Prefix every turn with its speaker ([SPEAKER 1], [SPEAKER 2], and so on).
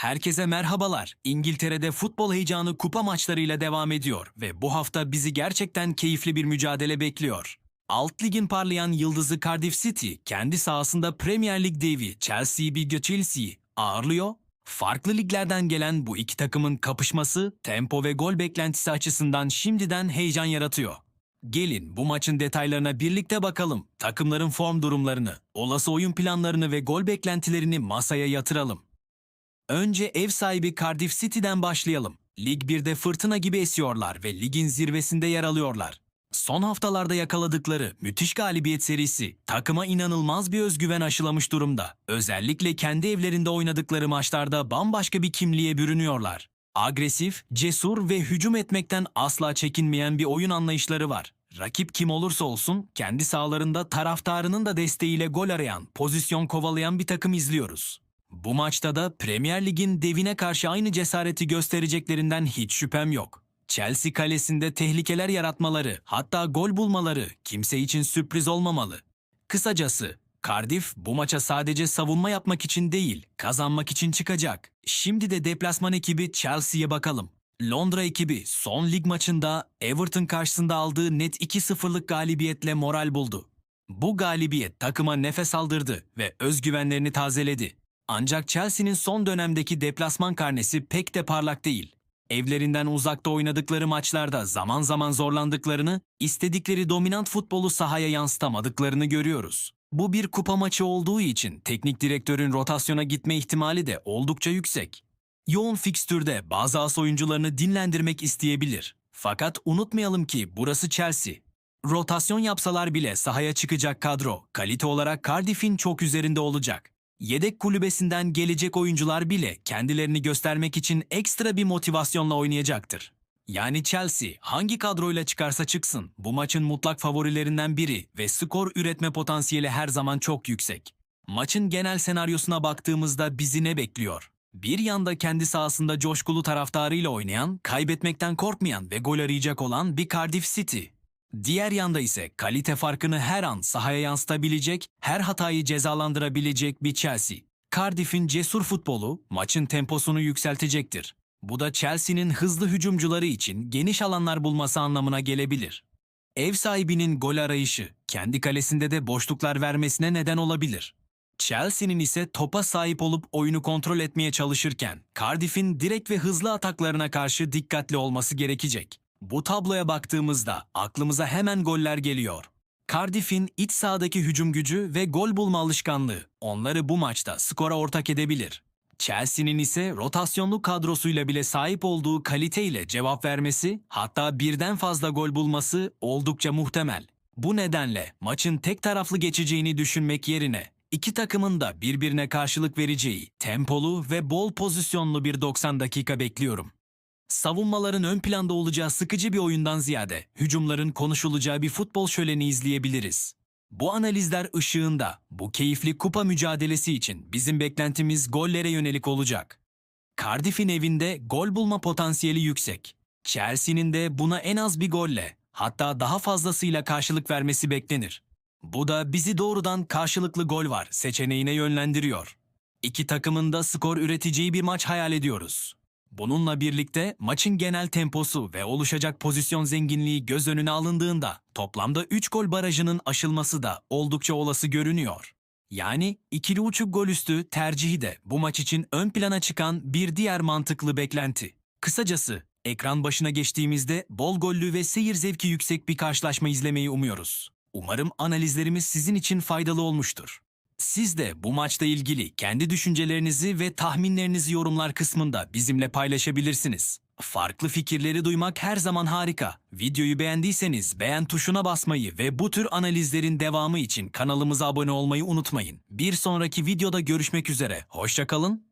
[SPEAKER 1] Herkese merhabalar. İngiltere'de futbol heyecanı kupa maçlarıyla devam ediyor ve bu hafta bizi gerçekten keyifli bir mücadele bekliyor. Alt ligin parlayan yıldızı Cardiff City kendi sahasında Premier Lig devi Chelsea Big Chelsea'yi ağırlıyor. Farklı liglerden gelen bu iki takımın kapışması tempo ve gol beklentisi açısından şimdiden heyecan yaratıyor. Gelin bu maçın detaylarına birlikte bakalım. Takımların form durumlarını, olası oyun planlarını ve gol beklentilerini masaya yatıralım. Önce ev sahibi Cardiff City'den başlayalım. Lig 1'de fırtına gibi esiyorlar ve ligin zirvesinde yer alıyorlar. Son haftalarda yakaladıkları müthiş galibiyet serisi takıma inanılmaz bir özgüven aşılamış durumda. Özellikle kendi evlerinde oynadıkları maçlarda bambaşka bir kimliğe bürünüyorlar. Agresif, cesur ve hücum etmekten asla çekinmeyen bir oyun anlayışları var. Rakip kim olursa olsun kendi sahalarında taraftarının da desteğiyle gol arayan, pozisyon kovalayan bir takım izliyoruz. Bu maçta da Premier Lig'in devine karşı aynı cesareti göstereceklerinden hiç şüphem yok. Chelsea kalesinde tehlikeler yaratmaları, hatta gol bulmaları kimse için sürpriz olmamalı. Kısacası Cardiff bu maça sadece savunma yapmak için değil, kazanmak için çıkacak. Şimdi de deplasman ekibi Chelsea'ye bakalım. Londra ekibi son lig maçında Everton karşısında aldığı net 2-0'lık galibiyetle moral buldu. Bu galibiyet takıma nefes aldırdı ve özgüvenlerini tazeledi. Ancak Chelsea'nin son dönemdeki deplasman karnesi pek de parlak değil. Evlerinden uzakta oynadıkları maçlarda zaman zaman zorlandıklarını, istedikleri dominant futbolu sahaya yansıtamadıklarını görüyoruz. Bu bir kupa maçı olduğu için teknik direktörün rotasyona gitme ihtimali de oldukça yüksek. Yoğun fikstürde bazı as oyuncularını dinlendirmek isteyebilir. Fakat unutmayalım ki burası Chelsea. Rotasyon yapsalar bile sahaya çıkacak kadro kalite olarak Cardiff'in çok üzerinde olacak. Yedek kulübesinden gelecek oyuncular bile kendilerini göstermek için ekstra bir motivasyonla oynayacaktır. Yani Chelsea hangi kadroyla çıkarsa çıksın bu maçın mutlak favorilerinden biri ve skor üretme potansiyeli her zaman çok yüksek. Maçın genel senaryosuna baktığımızda bizi ne bekliyor? Bir yanda kendi sahasında coşkulu taraftarıyla oynayan, kaybetmekten korkmayan ve gol arayacak olan bir Cardiff City. Diğer yanda ise kalite farkını her an sahaya yansıtabilecek, her hatayı cezalandırabilecek bir Chelsea. Cardiff'in cesur futbolu maçın temposunu yükseltecektir. Bu da Chelsea'nin hızlı hücumcuları için geniş alanlar bulması anlamına gelebilir. Ev sahibinin gol arayışı kendi kalesinde de boşluklar vermesine neden olabilir. Chelsea'nin ise topa sahip olup oyunu kontrol etmeye çalışırken Cardiff'in direkt ve hızlı ataklarına karşı dikkatli olması gerekecek. Bu tabloya baktığımızda aklımıza hemen goller geliyor. Cardiff'in iç sahadaki hücum gücü ve gol bulma alışkanlığı onları bu maçta skora ortak edebilir. Chelsea'nin ise rotasyonlu kadrosuyla bile sahip olduğu kaliteyle cevap vermesi, hatta birden fazla gol bulması oldukça muhtemel. Bu nedenle maçın tek taraflı geçeceğini düşünmek yerine iki takımın da birbirine karşılık vereceği tempolu ve bol pozisyonlu bir 90 dakika bekliyorum. Savunmaların ön planda olacağı sıkıcı bir oyundan ziyade hücumların konuşulacağı bir futbol şöleni izleyebiliriz. Bu analizler ışığında bu keyifli kupa mücadelesi için bizim beklentimiz gollere yönelik olacak. Cardiff'in evinde gol bulma potansiyeli yüksek. Chelsea'nin de buna en az bir golle, hatta daha fazlasıyla karşılık vermesi beklenir. Bu da bizi doğrudan karşılıklı gol var seçeneğine yönlendiriyor. İki takımın da skor üreteceği bir maç hayal ediyoruz. Bununla birlikte maçın genel temposu ve oluşacak pozisyon zenginliği göz önüne alındığında toplamda 3 gol barajının aşılması da oldukça olası görünüyor. Yani ikili uçuk gol üstü tercihi de bu maç için ön plana çıkan bir diğer mantıklı beklenti. Kısacası ekran başına geçtiğimizde bol gollü ve seyir zevki yüksek bir karşılaşma izlemeyi umuyoruz. Umarım analizlerimiz sizin için faydalı olmuştur. Siz de bu maçla ilgili kendi düşüncelerinizi ve tahminlerinizi yorumlar kısmında bizimle paylaşabilirsiniz. Farklı fikirleri duymak her zaman harika. Videoyu beğendiyseniz beğen tuşuna basmayı ve bu tür analizlerin devamı için kanalımıza abone olmayı unutmayın. Bir sonraki videoda görüşmek üzere. Hoşçakalın,